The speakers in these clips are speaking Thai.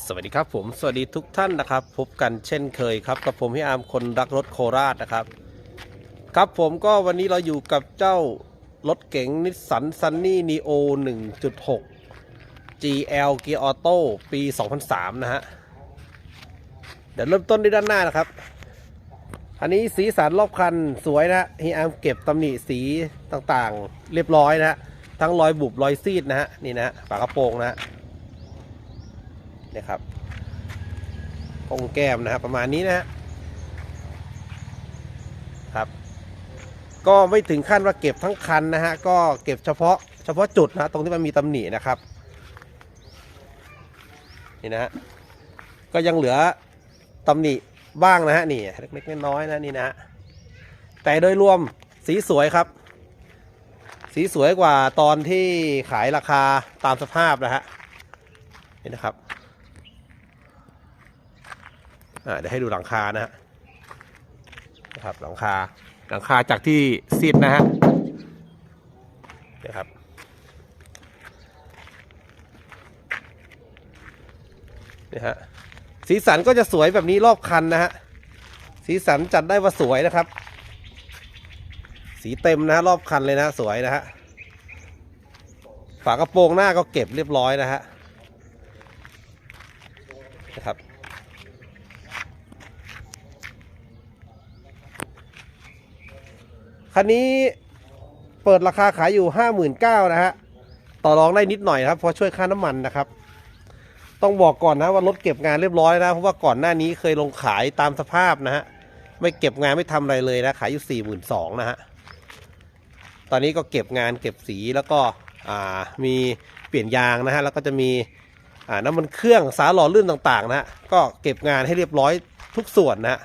สวัสดีครับผมสวัสดีทุกท่านนะครับ พบกันเช่นเคยครับ กับผมพี่อาร์มคนรักรถโคราชนะครับ ครับผมก็วันนี้เราอยู่กับเจ้ารถเก๋งนิสสันซันนี่นีโอ1.6 GL Gear Auto ปี 2003 นะฮะ เดี๋ยวเริ่มต้นด้วยด้านหน้านะครับ อันนี้สีสันรอบคันสวยนะฮีอาร์มเก็บตำหนิสีต่างๆ เรียบร้อยนะฮะทั้งรอยบุบรอยซีดนะฮะนี่นะฮะฝากระโปรงนะฮะ นี่ยครับกงแก้มนะครับประมาณนี้นะครับ ก็ไม่ถึงขั้นว่าเก็บทั้งคันนะฮะก็เก็บเฉพาะเฉพาะจุดนะตรงที่มันมีตำหนินะครับนี่นะฮะก็ยังเหลือตำหนิบ้างนะฮะนี่เล็กๆน้อยๆนะนี่นะฮะแต่โดยรวมสีสวยครับ สีสวยกว่าตอนที่ขายราคาตามสภาพนะฮะนี่นะครับ เดี๋ยวให้ดูหลังคานะฮะนะครับหลังคาหลังคาจากที่ซีดนะฮะนะครับนี่ฮะสีสันก็จะสวยแบบนี้รอบคันนะฮะสีสันจัดได้ว่าสวยนะครับ สีเต็มนะฮะรอบคันเลยนะสวยนะฮะฝากระโปรงหน้าก็เก็บเรียบร้อยนะฮะนะครับ คันนี้เปิดราคาขายอยู่ห้าหมื่นเก้านะฮะ ต่อรองได้นิดหน่อยครับเพราะช่วยค่าน้ำมันนะครับ ต้องบอกก่อนนะว่ารถเก็บงานเรียบร้อยนะ เพราะว่าก่อนหน้านี้เคยลงขายตามสภาพนะฮะ ไม่เก็บงานไม่ทำอะไรเลยนะ ขายอยู่สี่หมื่นสองนะฮะ ตอนนี้ก็เก็บงานเก็บสีแล้วก็มีเปลี่ยนยางนะฮะ แล้วก็จะมีน้ำมันเครื่องสารหล่อลื่นต่างๆ นะฮะ ก็เก็บงานให้เรียบร้อยทุกส่วนนะฮะ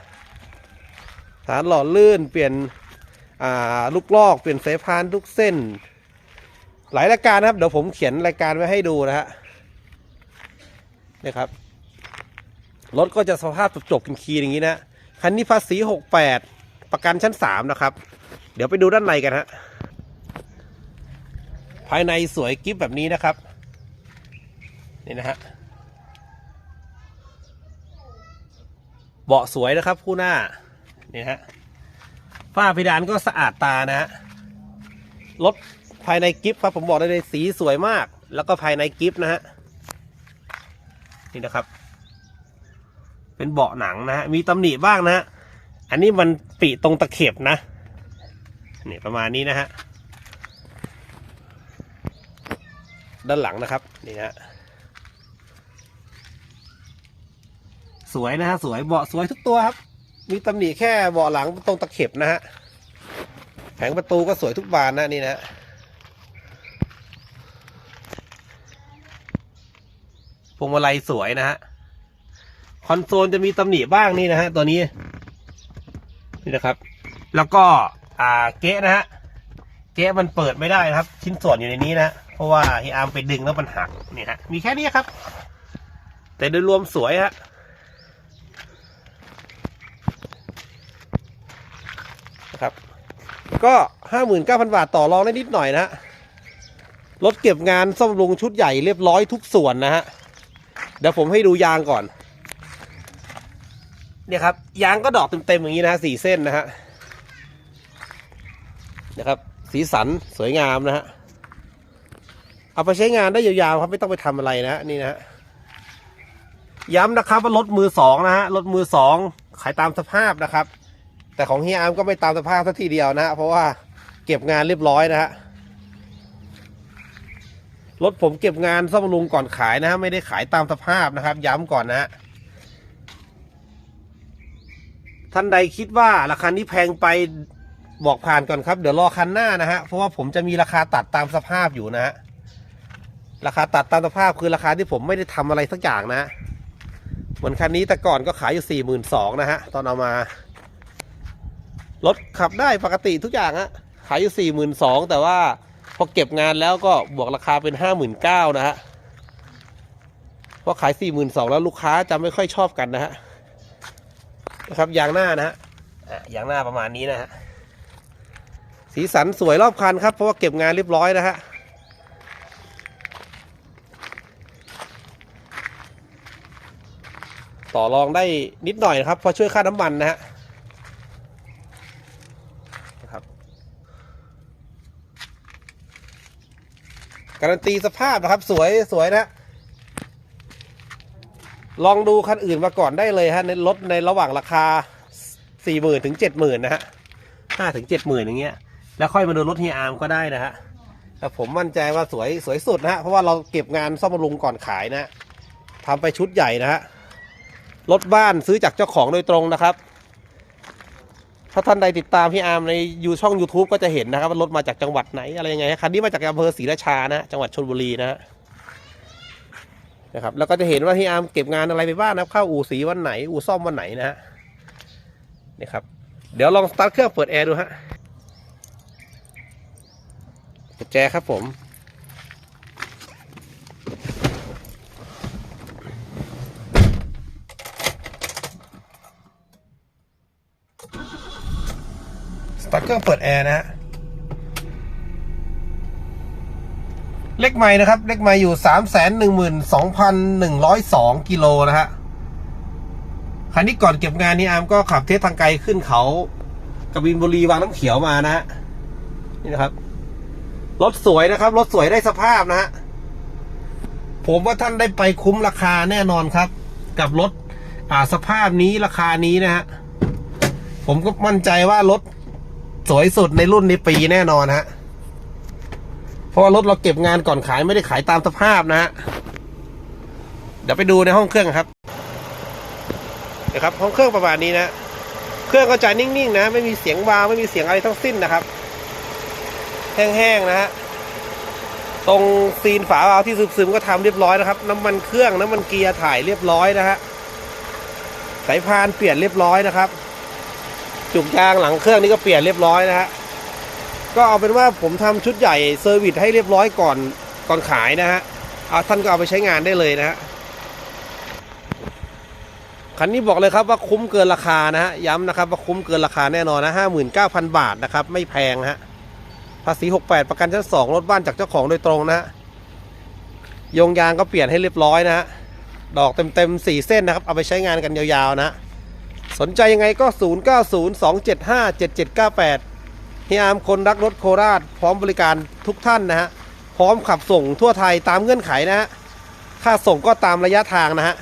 สารหล่อลื่นเปลี่ยน ลูกลอกเปลี่ยนสายพานทุกเส้น หลายรายการนะครับ เดี๋ยวผมเขียนรายการไว้ให้ดูนะฮะนี่ครับรถก็จะสภาพจบๆกันคีอย่างนี้นะคันนี้ภาษี68 ประกันชั้น 3 นะครับ เดี๋ยวไปดูด้านในกันฮะภายในสวยกิฟแบบนี้นะครับ นี่นะฮะเบาะสวยนะครับคู่หน้า นี่ฮะ ฝ้าเพดานก็สะอาดตานะฮะรถภายในกิฟต์ครับผมบอกได้เลยสีสวยมาก แล้วก็ภายในกิฟต์นะฮะนี่นะครับ เป็นเบาะหนังนะฮะมีตำหนิบ้างนะฮะอันนี้มันปีตรงตะเข็บนะนี่ประมาณนี้นะฮะด้านหลังนะครับนี่ฮะสวยนะฮะสวยเบาะสวยทุกตัวครับ มีตำหนิแค่เบาะหลังตรงตะเข็บนะฮะแผงประตูก็สวยทุกบานนะนี่นะพวงมาลัยสวยนะฮะ คอนโซลจะมีตำหนิบ้างนี่นะฮะ ตัวนี้ นี่นะครับ แล้วก็อ่าเก๊ะนะฮะ เก๊ะมันเปิดไม่ได้นะครับ ชิ้นส่วนอยู่ในนี้นะ เพราะว่าฮีอาร์มไปดึงแล้วมันหัก นี่ฮะ มีแค่นี้ครับ แต่โดยรวมสวยฮะ นะครับ ก็ห้าหมื่นเก้าพันบาทต่อรองได้นิดหน่อยนะฮะรถเก็บงานซ่อมบำรุงชุดใหญ่เรียบร้อยทุกส่วนนะฮะ เดี๋ยวผมให้ดูยางก่อน เนี่ยครับ ยางก็ดอกเต็มๆอย่างนี้นะฮะสี่เส้นนะฮะนะครับ สีสันสวยงามนะฮะ เอาไปใช้งานได้ยาวๆครับไม่ต้องไปทำอะไรนะฮะนี่นะฮะย้ำนะครับว่ารถมือสองนะฮะรถมือสองขายตามสภาพนะครับ แต่ของเฮียอาร์มก็ไม่ตามสภาพสักทีเดียวนะ เพราะว่าเก็บงานเรียบร้อยนะฮะรถผมเก็บงานซ่อมบำรุงก่อนขายนะฮะไม่ได้ขายตามสภาพนะครับ ย้ำก่อนนะฮะท่านใดคิดว่าราคานี้แพงไปบอกผ่านก่อนครับ เดี๋ยวรอคันหน้านะฮะเพราะว่าผมจะมีราคาตัดตามสภาพอยู่นะฮะราคาตัดตามสภาพคือราคาที่ผมไม่ได้ทำอะไรสักอย่างนะฮะเหมือนคันนี้แต่ก่อนก็ขายอยู่สี่หมื่นสองนะฮะตอนเอามา รถขับได้ปกติทุกอย่างฮะขายอยู่สี่หมื่นสองแต่ว่าพอเก็บงานแล้วก็บวกราคาเป็นห้าหมื่นเก้านะฮะเพราะขายสี่หมื่นสองแล้วลูกค้าจะไม่ค่อยชอบกันนะฮะนะครับยางหน้านะฮะยางหน้าประมาณนี้นะฮะสีสันสวยรอบคันครับเพราะว่าเก็บงานเรียบร้อยนะฮะต่อรองได้นิดหน่อยนะครับเพราะช่วยค่าน้ำมันนะฮะนะครับ การันตีสภาพนะครับ สวยสวยนะ ลองดูคันอื่นมาก่อนได้เลยฮะในรถในระหว่างราคาสี่หมื่นถึงเจ็ดหมื่นนะฮะห้าถึงเจ็ดหมื่นอย่างเงี้ย แล้วค่อยมาดูรถเฮียอาร์มก็ได้นะฮะแต่ผมมั่นใจว่าสวยสวยสุดนะฮะเพราะว่าเราเก็บงานซ่อมบำรุงก่อนขายนะฮะทำไปชุดใหญ่นะฮะรถบ้านซื้อจากเจ้าของโดยตรงนะครับ ถ้าท่านใดติดตามพี่อาร์มในยูช่อง YouTube ก็จะเห็นนะครับว่ารถมาจากจังหวัดไหนอะไรยังไงฮะคันนี้มาจากอำเภอศรีราชานะจังหวัดชลบุรีนะฮะนะครับแล้วก็จะเห็นว่าที่อาร์มเก็บงานอะไรไปบ้างนะครับเข้าอู่สีวันไหน อู่ซ่อมวันไหนนะฮะนี่ครับเดี๋ยวลองสตาร์ทเครื่องเปิดแอร์ดูฮะกุญแจครับผม สตาร์ท เครื่องเปิดแอร์นะฮะเลขไม้นะครับ เลขไม้อยู่สามแสนหนึ่งหมื่นสองพันหนึ่งร้อยสองกิโลนะฮะคันนี้ก่อนเก็บงานนี่อาร์มก็ขับเทสทางไกลขึ้นเขากบินบุรีวางน้ำเขียวมานะฮะนี่นะครับ รถสวยนะครับ รถสวยได้สภาพนะฮะผมว่าท่านได้ไปคุ้มราคาแน่นอนครับ กับรถอ่าสภาพนี้ราคานี้นะฮะผมก็มั่นใจว่ารถ สวยสุดในรุ่นนี้ปีแน่นอนฮะ เพราะว่ารถเราเก็บงานก่อนขายไม่ได้ขายตามสภาพนะฮะ เดี๋ยวไปดูในห้องเครื่องครับนะครับห้องเครื่องประมาณนี้นะ เครื่องก็จะนิ่งๆนะ ไม่มีเสียงวาวไม่มีเสียงอะไรทั้งสิ้นนะครับ แห้งๆนะฮะตรงซีนฝาวาล์วที่ซึมๆก็ทำเรียบร้อยนะครับ น้ำมันเครื่องน้ำมันเกียร์ถ่ายเรียบร้อยนะฮะสายพานเปลี่ยนเรียบร้อยนะครับ จุกยางหลังเครื่องนี่ก็เปลี่ยนเรียบร้อยนะฮะก็เอาเป็นว่าผมทำชุดใหญ่เซอร์วิสให้เรียบร้อยก่อนก่อนขายนะฮะเอาท่านก็เอาไปใช้งานได้เลยนะฮะคันนี้บอกเลยครับว่าคุ้มเกินราคานะฮะย้ำนะครับว่าคุ้มเกินราคาแน่นอนนะห้าหมื่นเก้าพันบาทนะครับ ไม่แพงฮะภาษีหกแปดประกันชั้นสองรถบ้านจากเจ้าของโดยตรงนะฮะยงยางก็เปลี่ยนให้เรียบร้อยนะฮะดอกเต็มๆสี่เส้นนะครับ เอาไปใช้งานกันยาวๆนะฮะ สนใจยังไงก็ 0 9 0 2 7 5 7 7 9 8เฮียอามคนรักรถโคราช พร้อมบริการทุกท่านนะฮะ พร้อมขับส่งทั่วไทยตามเงื่อนไขนะฮะ ค่าส่งก็ตามระยะทางนะฮะ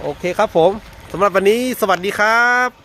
โอเคครับผมสำหรับวันนี้สวัสดีครับ